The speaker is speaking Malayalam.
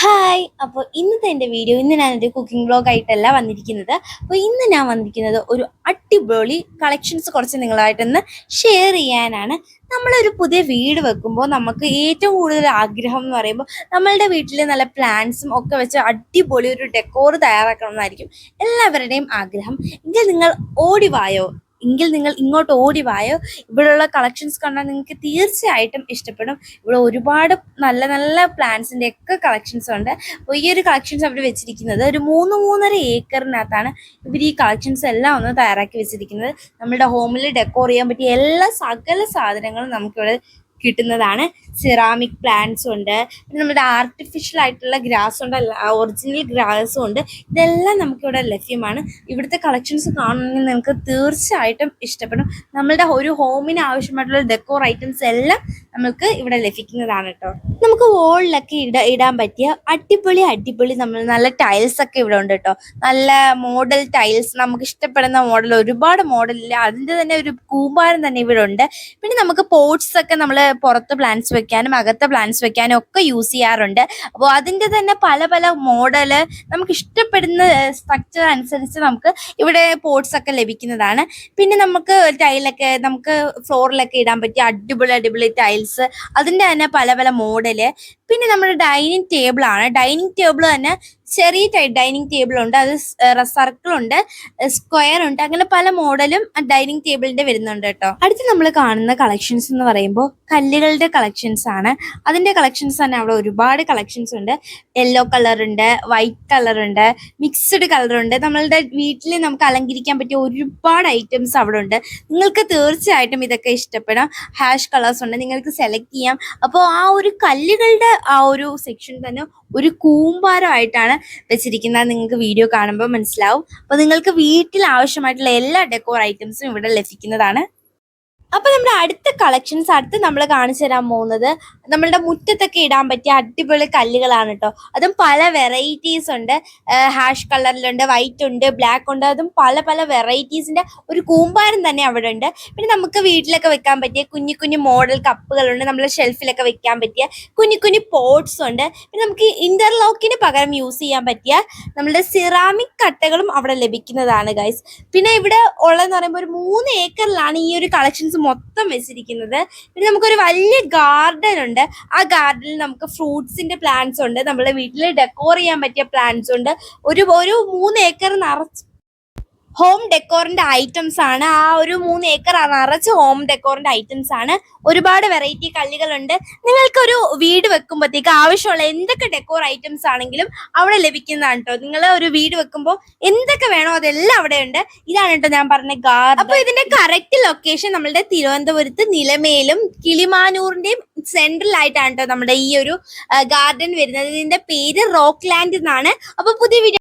ഹായ്. അപ്പോൾ ഇന്നത്തെ എന്റെ വീഡിയോ ഇന്ന് ഞാനൊരു കുക്കിംഗ് ബ്ലോഗ് ആയിട്ടല്ല വന്നിരിക്കുന്നത്. അപ്പോൾ ഇന്ന് ഞാൻ വന്നിരിക്കുന്നത് ഒരു അടിപൊളി കളക്ഷൻസ് കുറച്ച് നിങ്ങളായിട്ടൊന്ന് ഷെയർ ചെയ്യാനാണ്. നമ്മളൊരു പുതിയ വീട് വെക്കുമ്പോൾ നമുക്ക് ഏറ്റവും കൂടുതൽ ആഗ്രഹം എന്ന് പറയുമ്പോൾ നമ്മളുടെ വീട്ടിൽ നല്ല പ്ലാന്റ്സും ഒക്കെ വെച്ച് അടിപൊളി ഒരു ഡെക്കോർ തയ്യാറാക്കണം എന്നായിരിക്കും എല്ലാവരുടെയും ആഗ്രഹം. എങ്കിൽ നിങ്ങൾ ഓടിവായോ എങ്കിൽ നിങ്ങൾ ഇങ്ങോട്ട് ഓടി വായോ. ഇവിടെയുള്ള കളക്ഷൻസ് കണ്ടാൽ നിങ്ങൾക്ക് തീർച്ചയായിട്ടും ഇഷ്ടപ്പെടും. ഇവിടെ ഒരുപാട് നല്ല നല്ല പ്ലാന്റ്സിന്റെ ഒക്കെ കളക്ഷൻസ് ഉണ്ട്. അപ്പോൾ ഈ ഒരു കളക്ഷൻസ് അവർ വെച്ചിരിക്കുന്നത് ഒരു മൂന്ന് മൂന്നര ഏക്കറിനകത്താണ് ഇവർ ഈ കളക്ഷൻസ് എല്ലാം ഒന്ന് തയ്യാറാക്കി വെച്ചിരിക്കുന്നത്. നമ്മുടെ ഹോമിൽ ഡെക്കോർ ചെയ്യാൻ പറ്റിയ എല്ലാ സകല സാധനങ്ങളും നമുക്കിവിടെ കിട്ടുന്നതാണ്. സിറാമിക് പ്ലാന്റ്സ് ഉണ്ട്. പിന്നെ നമ്മുടെ ആർട്ടിഫിഷ്യൽ ആയിട്ടുള്ള ഗ്രാസ് ഉണ്ട്. ഒറിജിനൽ ഗ്രാസും ഉണ്ട്. ഇതെല്ലാം നമുക്കിവിടെ ലഭ്യമാണ്. ഇവിടുത്തെ കളക്ഷൻസ് കാണണമെങ്കിൽ നിങ്ങൾക്ക് തീർച്ചയായിട്ടും ഇഷ്ടപ്പെടും. നമ്മളുടെ ഒരു ഹോമിന് ആവശ്യമായിട്ടുള്ള ഡെക്കോർ ഐറ്റംസ് എല്ലാം നമുക്ക് ഇവിടെ ലഭിക്കുന്നതാണ് കേട്ടോ നമുക്ക് വോളിലൊക്കെ ഇട ഇടാൻ പറ്റിയ അടിപൊളി അടിപൊളി നമ്മൾ നല്ല ടൈൽസ് ഒക്കെ ഇവിടെ ഉണ്ട് കേട്ടോ നല്ല മോഡൽ ടൈൽസ് നമുക്ക് ഇഷ്ടപ്പെടുന്ന മോഡൽ ഒരുപാട് മോഡലില്ല അതിന്റെ തന്നെ ഒരു കൂമ്പാരം തന്നെ ഇവിടെ ഉണ്ട്. പിന്നെ നമുക്ക് പോട്ട്സ് ഒക്കെ നമ്മൾ പുറത്ത് പ്ലാന്റ്സ് വെക്കാനും അകത്തെ പ്ലാന്റ്സ് വെക്കാനും ഒക്കെ യൂസ് ചെയ്യാറുണ്ട്. അപ്പോൾ അതിന്റെ തന്നെ പല പല മോഡൽ നമുക്ക് ഇഷ്ടപ്പെടുന്ന സ്ട്രക്ചർ അനുസരിച്ച് നമുക്ക് ഇവിടെ പോട്ട്സ് ഒക്കെ ലഭിക്കുന്നതാണ്. പിന്നെ നമുക്ക് ടൈലൊക്കെ നമുക്ക് ഫ്ലോറിലൊക്കെ ഇടാൻ പറ്റിയ അടിപൊളി അടിപൊളി ടൈൽസ് അതിന്റെ തന്നെ പല പല മോഡൽ പിന്നെ നമ്മുടെ ഡൈനിങ് ടേബിൾ ആണ്. ഡൈനിങ് ടേബിൾ തന്നെ ചെറിയ ഡൈനിങ് ടേബിൾ ഉണ്ട്. അത് സർക്കിൾ ഉണ്ട്. സ്ക്വയർ ഉണ്ട്. അങ്ങനെ പല മോഡലും ഡൈനിങ് ടേബിളിന്റെ വരുന്നുണ്ട് കേട്ടോ. അടുത്ത് നമ്മൾ കാണുന്ന കളക്ഷൻസ് എന്ന് പറയുമ്പോൾ കല്ലുകളുടെ കളക്ഷൻസ് ആണ്. അതിന്റെ കളക്ഷൻസ് തന്നെ അവിടെ ഒരുപാട് കളക്ഷൻസ് ഉണ്ട്. യെല്ലോ കളർ ഉണ്ട് വൈറ്റ് കളർ ഉണ്ട് മിക്സ്ഡ് കളർ ഉണ്ട്. നമ്മളുടെ വീട്ടിൽ നമുക്ക് അലങ്കരിക്കാൻ പറ്റിയ ഒരുപാട് ഐറ്റംസ് അവിടെ ഉണ്ട്. നിങ്ങൾക്ക് തീർച്ചയായിട്ടും ഇതൊക്കെ ഇഷ്ടപ്പെടാം. ഹാഷ് കളേഴ്സ് ഉണ്ട്. നിങ്ങൾക്ക് സെലക്ട് ചെയ്യാം. അപ്പോൾ ആ ഒരു കല്ലുകളുടെ ആ ഒരു സെക്ഷൻ തന്നെ ഒരു കൂമ്പാരമായിട്ടാണ് വെച്ചിരിക്കുന്നത് നിങ്ങൾക്ക് വീഡിയോ കാണുമ്പോൾ മനസ്സിലാവും. അപ്പോൾ നിങ്ങൾക്ക് വീട്ടിൽ ആവശ്യമായിട്ടുള്ള എല്ലാ ഡെക്കോർ ഐറ്റംസും ഇവിടെ ലഭിക്കുന്നതാണ്. അപ്പൊ നമ്മുടെ അടുത്ത കളക്ഷൻസ് അടുത്ത് നമ്മൾ കാണിച്ചു തരാൻ പോകുന്നത് നമ്മളുടെ മുറ്റത്തൊക്കെ ഇടാൻ പറ്റിയ അടിപൊളി കല്ലുകളാണ് കേട്ടോ അതും പല വെറൈറ്റീസ് ഉണ്ട്. ഹാഷ് കളറിലുണ്ട് വൈറ്റ് ഉണ്ട് ബ്ലാക്ക് ഉണ്ട്. അതും പല പല വെറൈറ്റീസിന്റെ ഒരു കൂമ്പാരം തന്നെ അവിടെ ഉണ്ട്. പിന്നെ നമുക്ക് വീട്ടിലൊക്കെ വെക്കാൻ പറ്റിയ കുഞ്ഞു കുഞ്ഞു മോഡൽ കപ്പുകളുണ്ട് നമ്മളെ ഷെൽഫിലൊക്കെ വെക്കാൻ പറ്റിയ കുഞ്ഞു കുഞ്ഞു പോട്ട്സ് ഉണ്ട്. പിന്നെ നമുക്ക് ഇന്റർലോക്കിന് പകരം യൂസ് ചെയ്യാൻ പറ്റിയ നമ്മളുടെ സിറാമിക് കട്ടകളും അവിടെ ലഭിക്കുന്നതാണ് ഗൈസ് പിന്നെ ഇവിടെ ഉള്ളതെന്ന് പറയുമ്പോൾ ഒരു മൂന്ന് ഏക്കറിലാണ് ഈ ഒരു കളക്ഷൻസ് മൊത്തം വെച്ചിരിക്കുന്നത്. പിന്നെ നമുക്കൊരു വലിയ ഗാർഡൻ ഉണ്ട്. ആ ഗാർഡനിൽ നമുക്ക് ഫ്രൂട്ട്സിന്റെ പ്ലാന്റ്സ് ഉണ്ട്. നമ്മുടെ വീട്ടിൽ ഡെക്കോർ ചെയ്യാൻ പറ്റിയ പ്ലാന്റ്സ് ഉണ്ട്. ഒരു ഒരു മൂന്ന് ഏക്കർ നിറച്ച് ഹോം ഡെക്കോറിന്റെ ഐറ്റംസ് ആണ്. ആ ഒരു മൂന്ന് ഏക്കർ നിറച്ച് ഹോം ഡെക്കോറിന്റെ ഐറ്റംസ് ആണ്. ഒരുപാട് വെറൈറ്റി കല്ലുകളുണ്ട്. നിങ്ങൾക്ക് ഒരു വീട് വെക്കുമ്പോഴത്തേക്ക് ആവശ്യമുള്ള എന്തൊക്കെ ഡെക്കോർ ഐറ്റംസ് ആണെങ്കിലും അവിടെ ലഭിക്കുന്നതാണ് കേട്ടോ നിങ്ങൾ ഒരു വീട് വെക്കുമ്പോൾ എന്തൊക്കെ വേണോ അതെല്ലാം അവിടെ ഉണ്ട്. ഇതാണ് കേട്ടോ ഞാൻ പറഞ്ഞ ഗാർഡൻ അപ്പൊ ഇതിന്റെ കറക്റ്റ് ലൊക്കേഷൻ നമ്മളുടെ തിരുവനന്തപുരത്ത് നിലമേലും കിളിമാനൂറിന്റെയും സെൻട്രലായിട്ടാണ് കേട്ടോ നമ്മുടെ ഈ ഒരു ഗാർഡൻ വരുന്നത്. ഇതിന്റെ പേര് റോക്ക് ലാൻഡ് എന്നാണ്. അപ്പൊ പുതിയ വീഡിയോ